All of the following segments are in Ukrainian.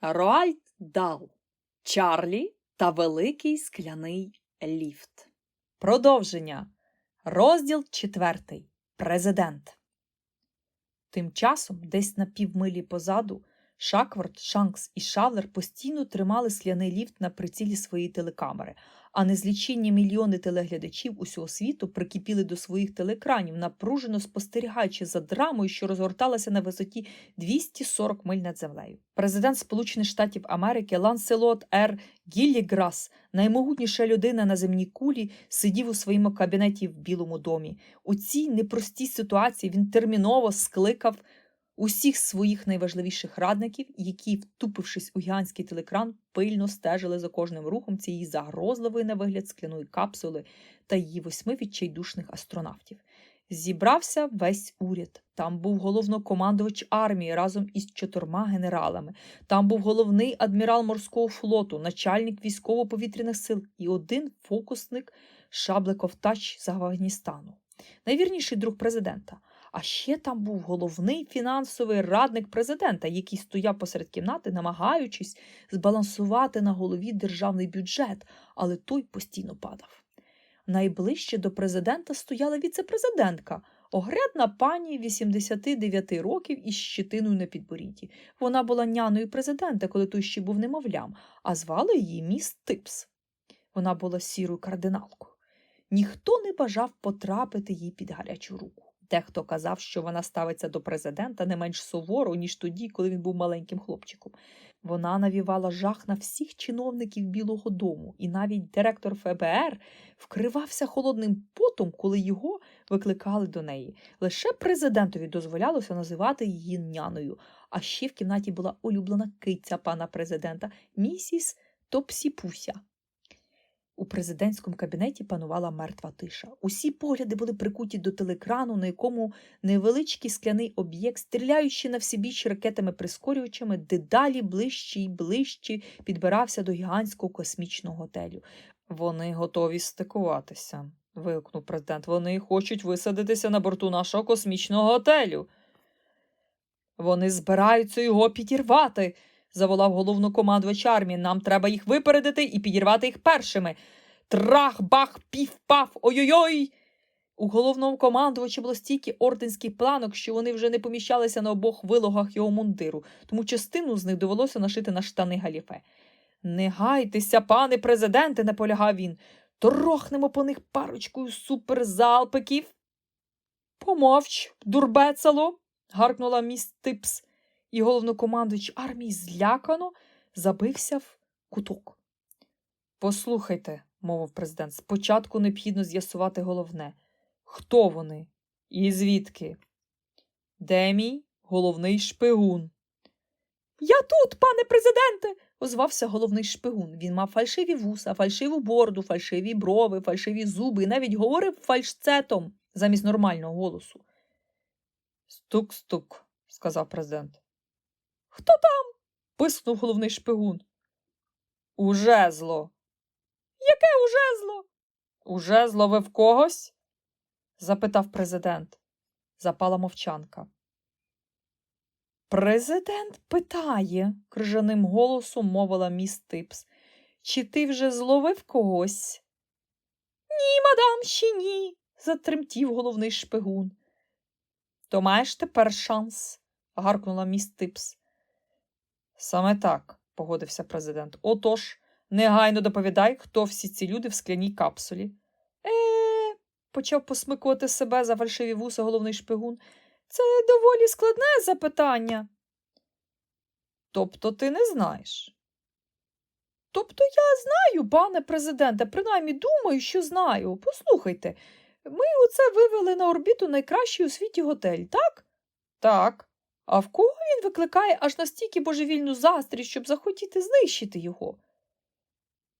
Роальд Дал, Чарлі та Великий скляний ліфт. Продовження. Розділ четвертий. Президент. Тим часом, десь на півмилі позаду, Шакворд, Шанкс і Шавлер постійно тримали скляний ліфт на прицілі своєї телекамери, а незліченні мільйони телеглядачів усього світу прикипіли до своїх телекранів, напружено спостерігаючи за драмою, що розгорталася на висоті 240 миль над землею. Президент Сполучених Штатів Америки Ланселот Р. Гілліграс, наймогутніша людина на земній кулі, сидів у своєму кабінеті в Білому домі. У цій непростій ситуації він терміново скликав усіх своїх найважливіших радників, які, втупившись у гігантський телекран, пильно стежили за кожним рухом цієї загрозливої на вигляд скляної капсули та її восьми відчайдушних астронавтів. Зібрався весь уряд. Там був головнокомандувач армії разом із чотирма генералами. Там був головний адмірал морського флоту, начальник військово-повітряних сил і один фокусник Шабликовтач з Афганістану. Найвірніший друг президента. А ще там був головний фінансовий радник президента, який стояв посеред кімнати, намагаючись збалансувати на голові державний бюджет, але той постійно падав. Найближче до президента стояла віцепрезидентка, огрядна пані 89 років із щетиною на підборідді. Вона була няною президента, коли той ще був немовлям, а звали її міс Типс. Вона була сірою кардиналкою. Ніхто не бажав потрапити їй під гарячу руку. Дехто казав, що вона ставиться до президента не менш суворо, ніж тоді, коли він був маленьким хлопчиком. Вона навівала жах на всіх чиновників Білого дому, і навіть директор ФБР вкривався холодним потом, коли його викликали до неї. Лише президентові дозволялося називати її няною. А ще в кімнаті була улюблена киця пана президента, місіс Топсіпуся. У президентському кабінеті панувала мертва тиша. Усі погляди були прикуті до телекрану, на якому невеличкий скляний об'єкт, стріляючи на всібіч ракетами-прискорювачами, дедалі ближче й ближче підбирався до гігантського космічного готелю. Вони готові стикуватися, вигукнув президент. Вони хочуть висадитися на борту нашого космічного готелю. Вони збираються його підірвати заволав головнокомандувач армії. Нам треба їх випередити і підірвати їх першими. Трах, бах, пів, паф, ой-ой-ой. У головному командувачі було стільки орденських планок, що вони вже не поміщалися на обох вилогах його мундиру, тому частину з них довелося нашити на штани галіфе. Не гайтеся, пане президенте, наполягав він. Торохнемо по них парочкою суперзалпиків. Помовч, дурбецало, гаркнула міс Типс і головнокомандуючий армії злякано забився в куток. Послухайте, мовив президент, спочатку необхідно з'ясувати головне хто вони і звідки? Де мій головний шпигун? Я тут, пане президенте, озвався головний шпигун. Він мав фальшиві вуса, фальшиву бороду, фальшиві брови, фальшиві зуби і навіть говорив фальшцетом замість нормального голосу. Стук-стук, сказав президент. Хто там? писнув головний шпигун. Уже зло. Яке уже зло? Уже зло ви в когось? запитав президент. Запала мовчанка. Президент питає, крижаним голосом мовила міс Типс. Чи ти вже зловив когось? Ні, мадам, ще ні, затремтів головний шпигун. То маєш тепер шанс, гаркнула міс Типс. Саме так, погодився президент. Отож, негайно доповідай, хто всі ці люди в скляній капсулі. Е, почав посмикувати себе за фальшиві вуса головний шпигун. Це доволі складне запитання. Тобто ти не знаєш? Тобто я знаю, пане президенте, принаймні думаю, що знаю. Послухайте, ми оце вивели на орбіту найкращий у світі готель, так? Так. А в кого він викликає аж настільки божевільну заздрість, щоб захотіти знищити його?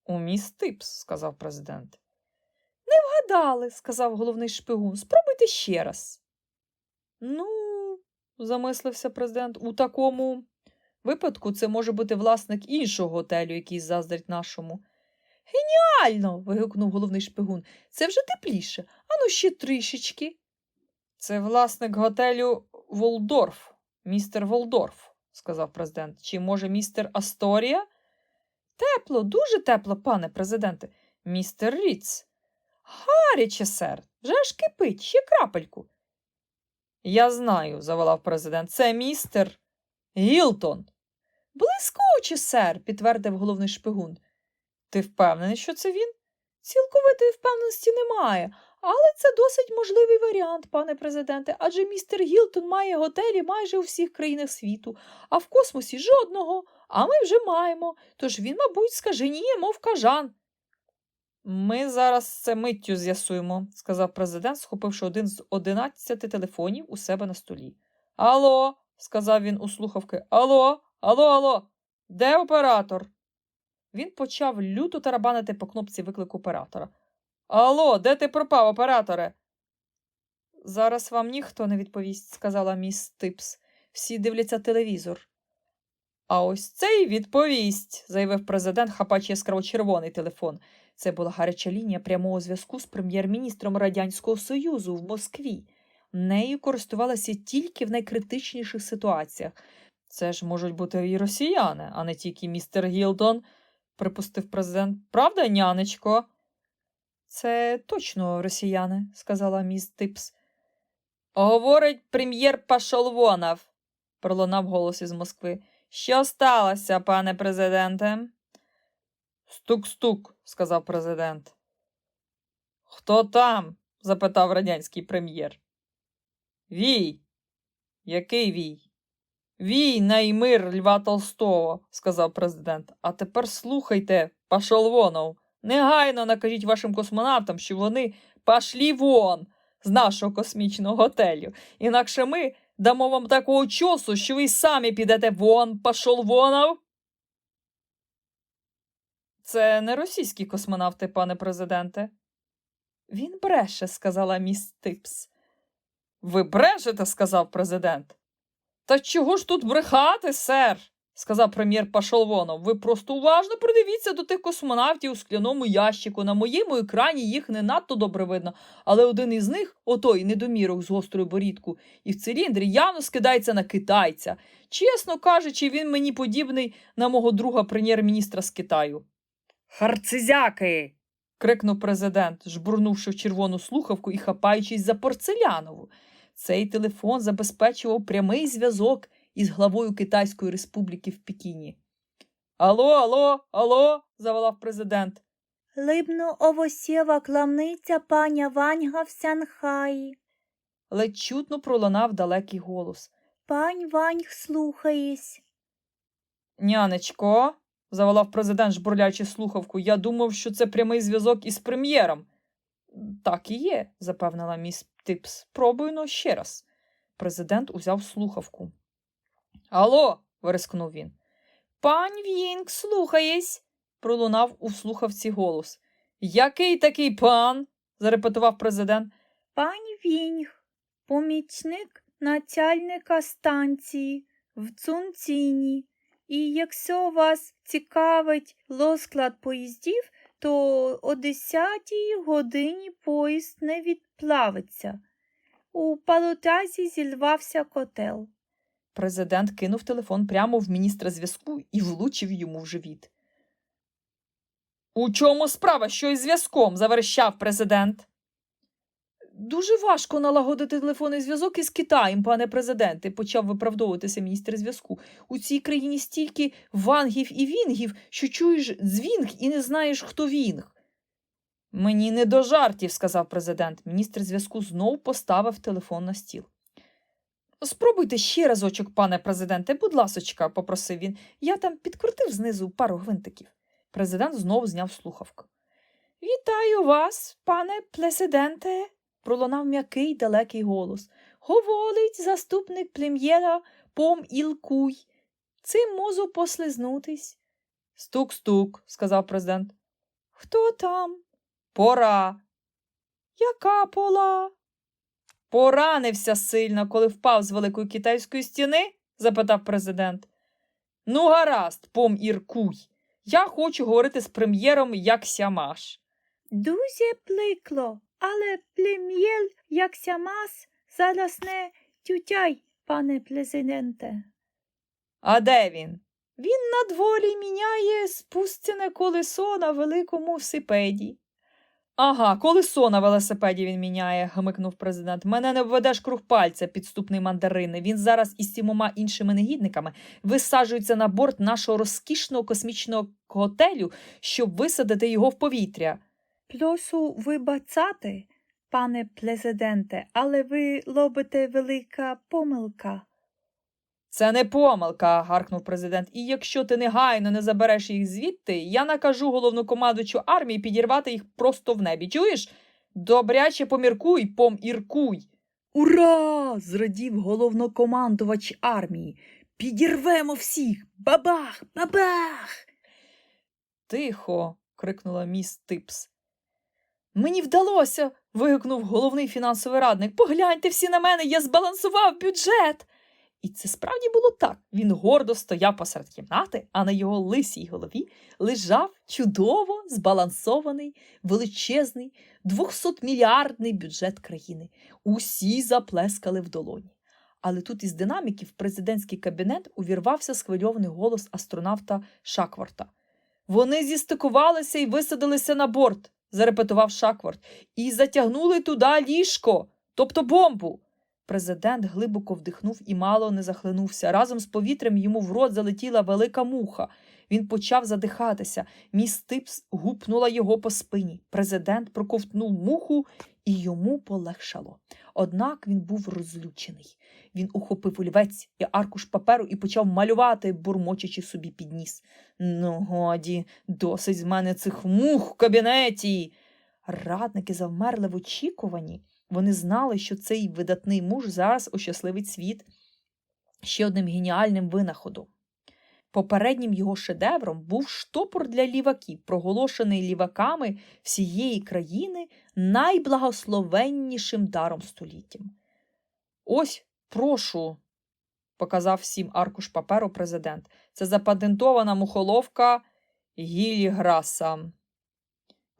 У міс Типс, сказав президент. Не вгадали, сказав головний шпигун. Спробуйте ще раз. Ну, замислився президент, у такому випадку це може бути власник іншого готелю, який заздрить нашому. Геніально. вигукнув головний шпигун. Це вже тепліше. Ану ще трішечки. Це власник готелю Волдорф, містер Волдорф, сказав президент. Чи може містер Асторія? Тепло, дуже тепло, пане президенте. Містер Ріц. Гаряче, сер. Вже ж кипить, ще крапельку. Я знаю, заволав президент. Це містер Гілтон. Блискуче, сер, підтвердив головний шпигун. Ти впевнений, що це він? Цілковитої впевненості немає, але це досить можливий варіант, пане президенте, адже містер Гілтон має готелі майже у всіх країнах світу, а в космосі жодного, а ми вже маємо, тож він, мабуть, скаженіє, мов кажан. Ми зараз це миттю з'ясуємо, сказав президент, схопивши один з одинадцяти телефонів у себе на столі. Алло, сказав він у слухавки. Алло, алло, алло, де оператор? Він почав люто тарабанити по кнопці виклику оператора. Алло, де ти пропав, операторе? Зараз вам ніхто не відповість, сказала міс Типс. Всі дивляться телевізор. А ось цей відповість, заявив президент, хапаючи яскраво червоний телефон. Це була гаряча лінія прямого зв'язку з прем'єр-міністром Радянського Союзу в Москві. Нею користувалися тільки в найкритичніших ситуаціях. Це ж можуть бути і росіяни, а не тільки містер Гілтон, припустив президент. Правда, нянечко? Це точно росіяни, сказала міс Типс. Говорить прем'єр Пашолвонов, пролунав голос із Москви. Що сталося, пане президенте? Стук-стук, сказав президент. Хто там? запитав радянський прем'єр. Вій. Який вій? Вій наймир Льва Толстого, сказав президент. А тепер слухайте, пашол вонов. Негайно накажіть вашим космонавтам, що вони пашлі вон з нашого космічного готелю. Інакше ми дамо вам такого чосу, що ви самі підете вон, пашол вонов. Це не російські космонавти, пане президенте. Він бреше, сказала міс Типс. Ви брешете, сказав президент. Та чого ж тут брехати, сер? Сказав прем'єр Пашолвонов. Ви просто уважно придивіться до тих космонавтів у скляному ящику. На моєму екрані їх не надто добре видно, але один із них, отой недомірок з гострою борідку, і в циліндрі явно скидається на китайця. Чесно кажучи, він мені подібний на мого друга прем'єр-міністра з Китаю. Харцизяки. крикнув президент, жбурнувши в червону слухавку і хапаючись за порцелянову. Цей телефон забезпечував прямий зв'язок із главою Китайської республіки в Пекіні. Алло, алло, алло, заволав президент. Либно овосєва кламниця паня Ваньга в Сянхаї. Ледь чутно пролунав далекий голос. Пань Ваньг слухаєсь. Нянечко, заволав президент, жбурляючи слухавку, я думав, що це прямий зв'язок із прем'єром. Так і є, запевнила міс Типс. Пробуйно ще раз. Президент узяв слухавку. Алло, вирискнув він. Пань В'їнг, слухаєсь, пролунав у слухавці голос. Який такий пан? зарепетував президент. Пань Віньг, помічник начальника станції в Цунціні. І якщо вас цікавить розклад поїздів, то о 10 годині поїзд не відплавиться. У палотазі зірвався котел. Президент кинув телефон прямо в міністра зв'язку і влучив йому в живіт. У чому справа? Що із зв'язком? заверещав президент. Дуже важко налагодити телефонний зв'язок із Китаєм, пане президенте, почав виправдовуватися міністр зв'язку. У цій країні стільки вангів і вінгів, що чуєш дзвінг і не знаєш, хто вінг. Мені не до жартів, сказав президент. Міністр зв'язку знов поставив телефон на стіл. Спробуйте ще разочок, пане президенте, будь ласочка, попросив він. Я там підкрутив знизу пару гвинтиків. Президент знов зняв слухавку. Вітаю вас, пане президенте, пролунав м'який далекий голос. Говорить заступник прем'єра Пом Ілкуй. Цим можу послизнутись. Стук-стук, сказав президент. Хто там? Пора. Яка пола? Поранився сильно, коли впав з великої китайської стіни? запитав президент. Ну, гаразд, пом Іркуй. Я хочу говорити з прем'єром як сямаш. Дуже пликло, але прем'єр як сямас зараз не тютяй, пане президенте. А де він? Він на дворі міняє спустяне колесо на великому всипеді. Ага, колесо на велосипеді він міняє, гмикнув президент. Мене не введеш круг пальця, підступний мандарини. Він зараз із сімома іншими негідниками висаджується на борт нашого розкішного космічного готелю, щоб висадити його в повітря. Прошу вибачати, пане президенте, але ви робите велика помилка. Це не помилка, гаркнув президент. І якщо ти негайно не забереш їх звідти, я накажу головнокомандуючу армії підірвати їх просто в небі. Чуєш? Добряче поміркуй, поміркуй. Ура! зрадів головнокомандувач армії. Підірвемо всіх. Бабах! Бабах! Тихо. крикнула міс Типс. Мені вдалося. вигукнув головний фінансовий радник. Погляньте всі на мене, я збалансував бюджет. І це справді було так. Він гордо стояв посеред кімнати, а на його лисій голові лежав чудово збалансований, величезний, 200-мільярдний бюджет країни. Усі заплескали в долоні. Але тут із динаміків президентський кабінет увірвався схвильований голос астронавта Шакворта. Вони зістикувалися і висадилися на борт, зарепетував Шакворт, і затягнули туди ліжко, тобто бомбу. Президент глибоко вдихнув і мало не захлинувся. Разом з повітрям йому в рот залетіла велика муха. Він почав задихатися. Міс Типс гупнула його по спині. Президент проковтнув муху, і йому полегшало. Однак він був розлючений. Він ухопив олівець і аркуш паперу і почав малювати, бурмочучи собі під ніс. Ну, годі, досить з мене цих мух в кабінеті. Радники завмерли в очікуванні. Вони знали, що цей видатний муж зараз ощасливить світ ще одним геніальним винаходом. Попереднім його шедевром був штопор для ліваків, проголошений ліваками всієї країни найблагословеннішим даром століттям. Ось, прошу, показав всім аркуш паперу президент. Це запатентована мухоловка Гіліграса.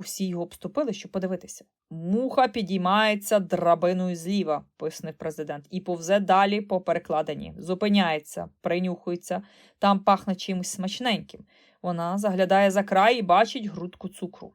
Усі його обступили, щоб подивитися. Муха підіймається драбиною зліва, пояснив президент, і повзе далі по перекладині. Зупиняється, принюхується, там пахне чимось смачненьким. Вона заглядає за край і бачить грудку цукру.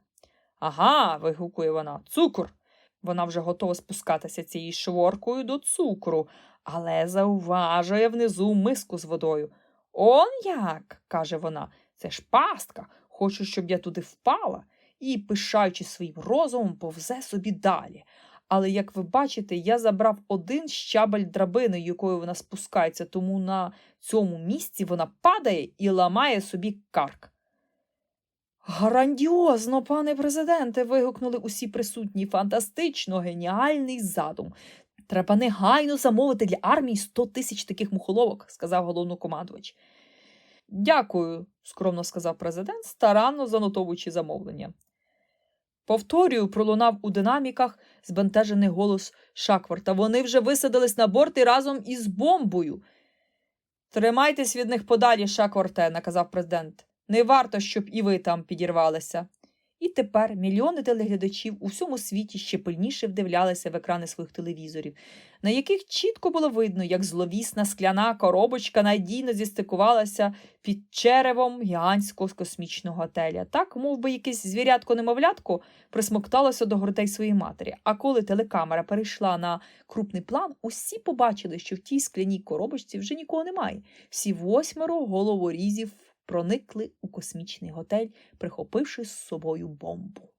Ага, вигукує вона, цукор. Вона вже готова спускатися цією шворкою до цукру, але зауважує внизу миску з водою. Он як, каже вона, це ж пастка. Хочу, щоб я туди впала і, пишаючи своїм розумом, повзе собі далі. Але, як ви бачите, я забрав один щабель драбини, якою вона спускається, тому на цьому місці вона падає і ламає собі карк. Грандіозно, пане президенте. вигукнули усі присутні. Фантастично, геніальний задум. Треба негайно замовити для армії 100 тисяч таких мухоловок, сказав головнокомандувач. Дякую, скромно сказав президент, старанно занотовуючи замовлення. Повторюю, пролунав у динаміках збентежений голос Шакварта. Вони вже висадились на борт і разом із бомбою. Тримайтесь від них подалі, Шакварте, наказав президент. Не варто, щоб і ви там підірвалися. І тепер мільйони телеглядачів у всьому світі ще пильніше вдивлялися в екрани своїх телевізорів, на яких чітко було видно, як зловісна скляна коробочка надійно зістикувалася під черевом гігантського космічного готеля. Так, мов би, якесь звірятко-немовлятко присмокталося до грудей своєї матері. А коли телекамера перейшла на крупний план, усі побачили, що в тій скляній коробочці вже нікого немає. Всі восьмеро головорізів проникли у космічний готель, прихопивши з собою бомбу.